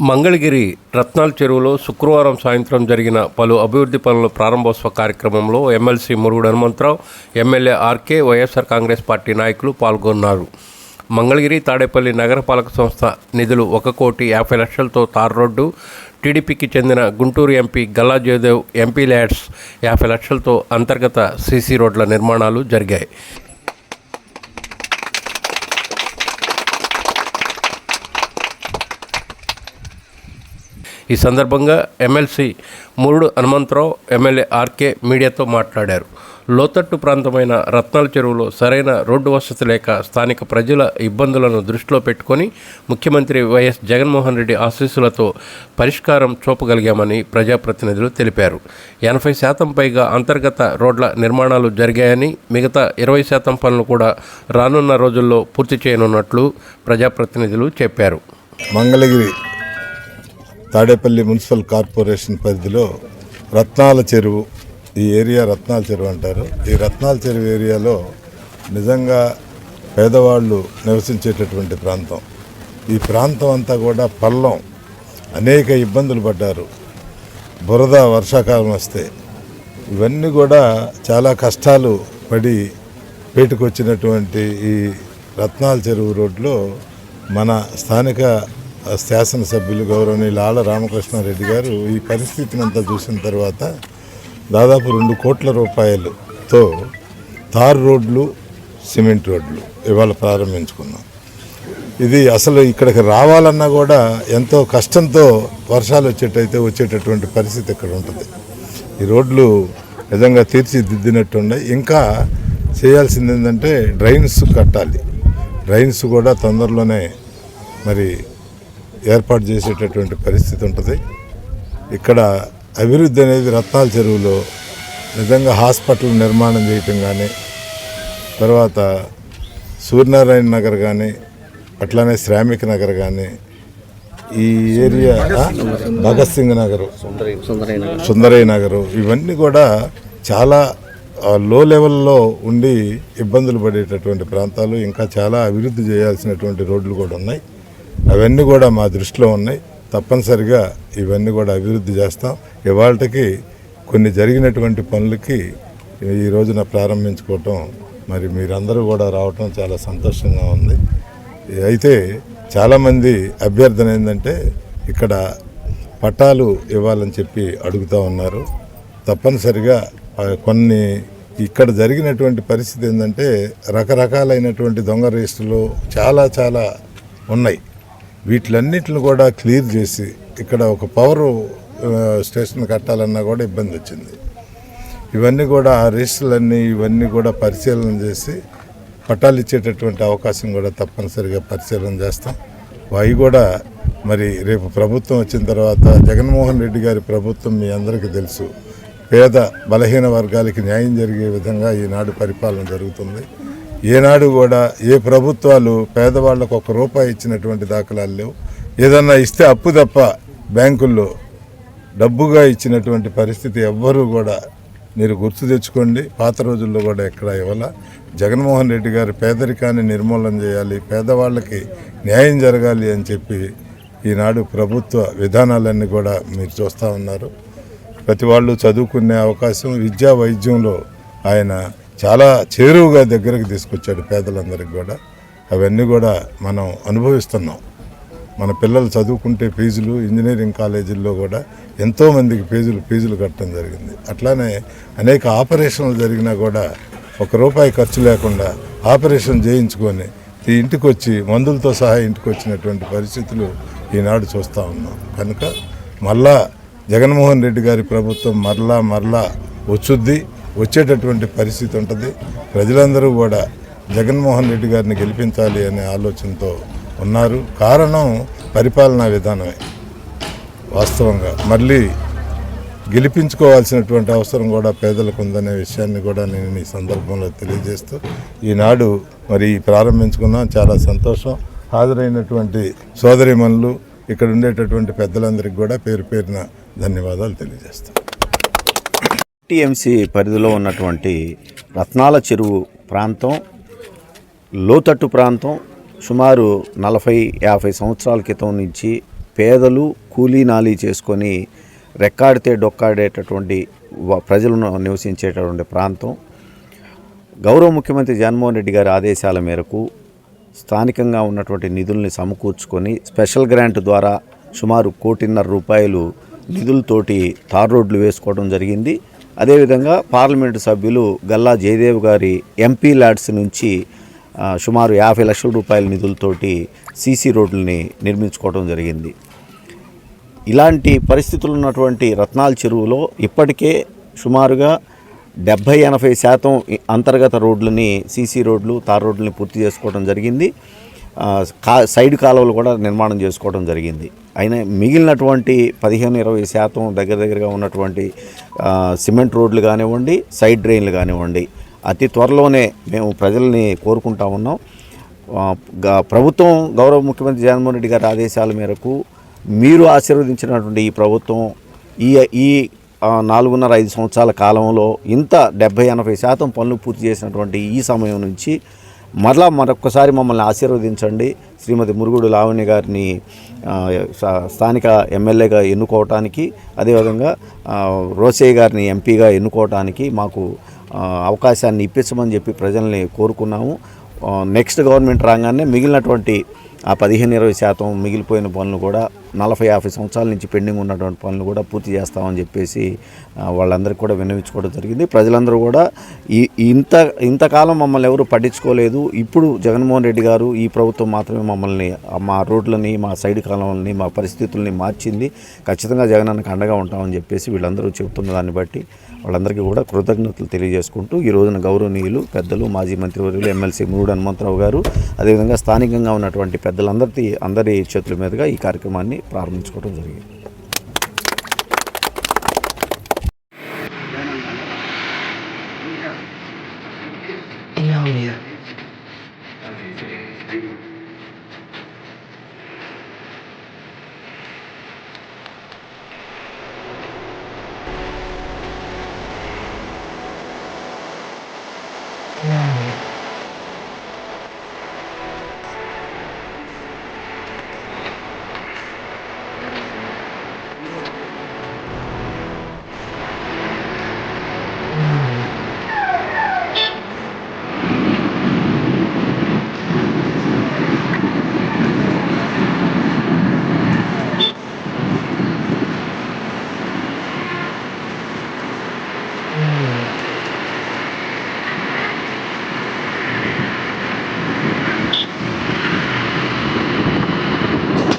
మంగళగిరి రత్నాల చెరువులో శుక్రవారం సాయంత్రం జరిగిన పలు అభివృద్ధి పనుల ప్రారంభోత్సవ కార్యక్రమంలో MLC Murugudu Hanumantharao MLA RK YSR Congress party నాయకులు పాల్గొన్నారు. మంగళగిరి తాడేపల్లి నగరపాలక సంస్థ నిధులు ఒక కోటి యాభై లక్షలతో తార్ రోడ్డు టీడీపీకి చెందిన Guntur MP Galla Jayadev MP LADS యాభై లక్షలతో అంతర్గత సీసీ రోడ్ల నిర్మాణాలు జరిగాయి. ఈ సందర్భంగా MLC Murudu Hanumantharao MLA RK మీడియాతో మాట్లాడారు. లోతట్టు ప్రాంతమైన రత్నాల చెరువులో సరైన రోడ్డు వసతి లేక స్థానిక ప్రజల ఇబ్బందులను దృష్టిలో పెట్టుకొని ముఖ్యమంత్రి వైఎస్ జగన్మోహన్ రెడ్డి ఆశీస్సులతో పరిష్కారం చూపగలిగామని ప్రజాప్రతినిధులు తెలిపారు. ఎనభై శాతం పైగా అంతర్గత రోడ్ల నిర్మాణాలు జరిగాయని మిగతా ఇరవై శాతం పనులు కూడా రానున్న రోజుల్లో పూర్తి చేయనున్నట్లు ప్రజాప్రతినిధులు చెప్పారు. మంగళగిరి తాడేపల్లి మున్సిపల్ కార్పొరేషన్ పరిధిలో రత్నాల చెరువు ఈ ఏరియా రత్నాల చెరువు అంటారు. ఈ రత్నాల చెరువు ఏరియాలో నిజంగా పేదవాళ్ళు నివసించేటటువంటి ప్రాంతం. ఈ ప్రాంతం అంతా కూడా పల్లం. అనేక ఇబ్బందులు పడ్డారు. బురద వర్షాకాలం వస్తే ఇవన్నీ కూడా చాలా కష్టాలు పడి పేటుకొచ్చినటువంటి ఈ రత్నాల చెరువు రోడ్లో మన స్థానిక శాసనసభ్యులు గౌరవనీయులు ఆళ్ళ రామకృష్ణారెడ్డి గారు ఈ పరిస్థితిని అంతా చూసిన తర్వాత దాదాపు రెండు కోట్ల రూపాయలతో తార్ రోడ్లు సిమెంట్ రోడ్లు ఇవాళ ప్రారంభించుకున్నాం. ఇది అసలు ఇక్కడికి రావాలన్నా కూడా ఎంతో కష్టంతో వర్షాలు వచ్చేటైతే వచ్చేటటువంటి పరిస్థితి ఇక్కడ ఉంటుంది. ఈ రోడ్లు నిజంగా తీర్చిదిద్దినట్టున్నాయి. ఇంకా చేయాల్సింది ఏంటంటే డ్రైన్స్ కట్టాలి. డ్రైన్స్ కూడా తొందరలోనే మరి ఏర్పాటు చేసేటటువంటి పరిస్థితి ఉంటుంది. ఇక్కడ అభివృద్ధి అనేది రత్నాల చెరువులో నిజంగా హాస్పిటల్ నిర్మాణం చేయటం కానీ తర్వాత సూర్యనారాయణ నగర్ కానీ అట్లానే శ్రామిక నగర్ కానీ ఈ ఏరియా భగత్ సింగ్ నగరు సుందరయ్య నగరు ఇవన్నీ కూడా చాలా లో లెవెల్లో ఉండి ఇబ్బందులు పడేటటువంటి ప్రాంతాలు ఇంకా చాలా అభివృద్ధి చేయాల్సినటువంటి రోడ్లు కూడా ఉన్నాయి. అవన్నీ కూడా మా దృష్టిలో ఉన్నాయి. తప్పనిసరిగా ఇవన్నీ కూడా అభివృద్ధి చేస్తాం. ఇవాళకి కొన్ని జరిగినటువంటి పనులకి ఈ రోజున ప్రారంభించుకోవటం మరి మీరందరూ కూడా రావటం చాలా సంతోషంగా ఉంది. అయితే చాలామంది అభ్యర్థన ఏంటంటే ఇక్కడ పట్టాలు ఇవ్వాలని చెప్పి అడుగుతూ ఉన్నారు. తప్పనిసరిగా కొన్ని ఇక్కడ జరిగినటువంటి పరిస్థితి ఏంటంటే రకరకాలైనటువంటి దొంగ రేస్టులు చాలా చాలా ఉన్నాయి. వీటిలన్నిటిని కూడా క్లియర్ చేసి ఇక్కడ ఒక పవర్ స్టేషన్ కట్టాలన్నా కూడా ఇబ్బంది వచ్చింది. ఇవన్నీ కూడా ఆ రిజిస్టర్లన్నీ ఇవన్నీ కూడా పరిశీలన చేసి పట్టాలు ఇచ్చేటటువంటి అవకాశం కూడా తప్పనిసరిగా పరిశీలన చేస్తాం. అవి కూడా మరి రేపు ప్రభుత్వం వచ్చిన తర్వాత జగన్మోహన్ రెడ్డి గారి ప్రభుత్వం మీ అందరికీ తెలుసు. పేద బలహీన వర్గాలకి న్యాయం జరిగే విధంగా ఈనాడు పరిపాలన జరుగుతుంది. ఏనాడు కూడా ఏ ప్రభుత్వాలు పేదవాళ్ళకు ఒక రూపాయి ఇచ్చినటువంటి దాఖలాలు లేవు. ఏదన్నా ఇస్తే అప్పు తప్ప బ్యాంకుల్లో డబ్బుగా ఇచ్చినటువంటి పరిస్థితి ఎవ్వరూ కూడా మీరు గుర్తు తెచ్చుకోండి. పాత రోజుల్లో కూడా ఎక్కడ ఇవ్వాల. జగన్మోహన్ రెడ్డి గారు పేదరికాన్ని నిర్మూలన చేయాలి పేదవాళ్ళకి న్యాయం జరగాలి అని చెప్పి ఈనాడు ప్రభుత్వ విధానాలన్నీ కూడా మీరు చూస్తూ ఉన్నారు. ప్రతి వాళ్ళు చదువుకునే అవకాశం విద్యా వైద్యంలో ఆయన చాలా చేరువుగా దగ్గరకు తీసుకొచ్చాడు పేదలందరికీ కూడా. అవన్నీ కూడా మనం అనుభవిస్తున్నాం. మన పిల్లలు చదువుకుంటే ఫీజులు ఇంజనీరింగ్ కాలేజీల్లో కూడా ఎంతోమందికి ఫీజులు ఫీజులు కట్టడం జరిగింది. అట్లానే అనేక ఆపరేషన్లు జరిగినా కూడా ఒక రూపాయి ఖర్చు లేకుండా ఆపరేషన్ చేయించుకొని ఈ ఇంటికి వచ్చి మందులతో సహా ఇంటికి వచ్చినటువంటి పరిస్థితులు ఈనాడు చూస్తూ ఉన్నాం. కనుక మళ్ళా జగన్మోహన్ రెడ్డి గారి ప్రభుత్వం మరలా మరలా వచ్చుద్ది. వచ్చేటటువంటి పరిస్థితి ఉంటుంది. ప్రజలందరూ కూడా జగన్మోహన్ రెడ్డి గారిని గెలిపించాలి అనే ఆలోచనతో ఉన్నారు. కారణం పరిపాలనా విధానమే. వాస్తవంగా మళ్ళీ గెలిపించుకోవాల్సినటువంటి అవసరం కూడా పేదలకు ఉందనే విషయాన్ని కూడా నేను ఈ సందర్భంలో తెలియజేస్తూ ఈనాడు మరి ప్రారంభించుకున్నాం. చాలా సంతోషం. హాజరైనటువంటి సోదరిమణులు ఇక్కడ ఉండేటటువంటి పెద్దలందరికీ కూడా పేరు పేరున ధన్యవాదాలు తెలియజేస్తాను టీఎంసీ పరిధిలో ఉన్నటువంటి రత్నాల చెరువు ప్రాంతం లోతట్టు ప్రాంతం సుమారు నలభై యాభై సంవత్సరాల క్రితం నుంచి పేదలు కూలీ నాలీ చేసుకొని రెక్కాడితే డొక్కాడేటటువంటి ప్రజలను నివసించేటటువంటి ప్రాంతం. గౌరవ ముఖ్యమంత్రి జగన్మోహన్ రెడ్డి గారి ఆదేశాల మేరకు స్థానికంగా ఉన్నటువంటి నిధుల్ని సమకూర్చుకొని స్పెషల్ గ్రాంట్ ద్వారా సుమారు కోటిన్నర రూపాయలు నిధులతోటి తార్ రోడ్లు వేసుకోవడం జరిగింది. అదేవిధంగా పార్లమెంటు సభ్యులు గల్లా జయదేవ్ గారి ఎంపీ ల్యాడ్స్ నుంచి సుమారు యాభై లక్షల రూపాయల నిధులతోటి సీసీ రోడ్లని నిర్మించుకోవడం జరిగింది. ఇలాంటి పరిస్థితులు ఉన్నటువంటి రత్నాల చెరువులో ఇప్పటికే సుమారుగా డెబ్భై ఎనభై శాతం అంతర్గత రోడ్లని సీసీ రోడ్లు తార్ రోడ్లని పూర్తి చేసుకోవడం జరిగింది. కా సైడ్ కాలువలు కూడా నిర్మాణం చేసుకోవడం జరిగింది. అయినా మిగిలినటువంటి పదిహేను ఇరవై శాతం దగ్గర దగ్గరగా ఉన్నటువంటి సిమెంట్ రోడ్లు కానివ్వండి సైడ్ డ్రైన్లు కానివ్వండి అతి త్వరలోనే మేము ప్రజల్ని కోరుకుంటా ఉన్నాం. గ- ప్రభుత్వం గౌరవ ముఖ్యమంత్రి జగన్మోహన్ రెడ్డి గారి ఆదేశాల మేరకు మీరు ఆశీర్వదించినటువంటి ఈ ప్రభుత్వం ఈ ఈ నాలుగున్నర ఐదు సంవత్సరాల కాలంలో ఇంత డెబ్బై ఎనభై శాతం పనులు పూర్తి చేసినటువంటి ఈ సమయం నుంచి మరలా మరొక్కసారి మమ్మల్ని ఆశీర్వదించండి. శ్రీమతి మురుగుడు లావణ్య గారిని స్థానిక ఎమ్మెల్యేగా ఎన్నుకోవటానికి అదేవిధంగా రోసయ్య గారిని ఎంపీగా ఎన్నుకోవటానికి మాకు అవకాశాన్ని ఇప్పించమని చెప్పి ప్రజల్ని కోరుకున్నాము. నెక్స్ట్ గవర్నమెంట్ రాగానే మిగిలినటువంటి ఆ పదిహేను ఇరవై శాతం మిగిలిపోయిన పనులు కూడా నలభై యాభై సంవత్సరాల నుంచి పెండింగ్ ఉన్నటువంటి పనులు కూడా పూర్తి చేస్తామని చెప్పేసి వాళ్ళందరికీ కూడా విన్నవించుకోవడం జరిగింది. ప్రజలందరూ కూడా ఈ ఇంత ఇంతకాలం మమ్మల్ని ఎవరు పట్టించుకోలేదు. ఇప్పుడు జగన్మోహన్ రెడ్డి గారు ఈ ప్రభుత్వం మాత్రమే మమ్మల్ని మా రోడ్లని మా సైడ్ కాలంని మా పరిస్థితుల్ని మార్చింది. ఖచ్చితంగా జగన్ అన్నకు అండగా ఉంటామని చెప్పేసి వీళ్ళందరూ చెబుతున్న దాన్ని బట్టి వాళ్ళందరికీ కూడా కృతజ్ఞతలు తెలియజేసుకుంటూ ఈ రోజున గౌరవనీయులు పెద్దలు మాజీ మంత్రివర్యులు ఎమ్మెల్సీ మూడు హనుమంతరావు గారు అదేవిధంగా స్థానికంగా ఉన్నటువంటి పెద్దలందరి అందరి చేతుల మీదుగా ఈ కార్యక్రమాన్ని ప్రారంభించుకోవడం జరిగింది.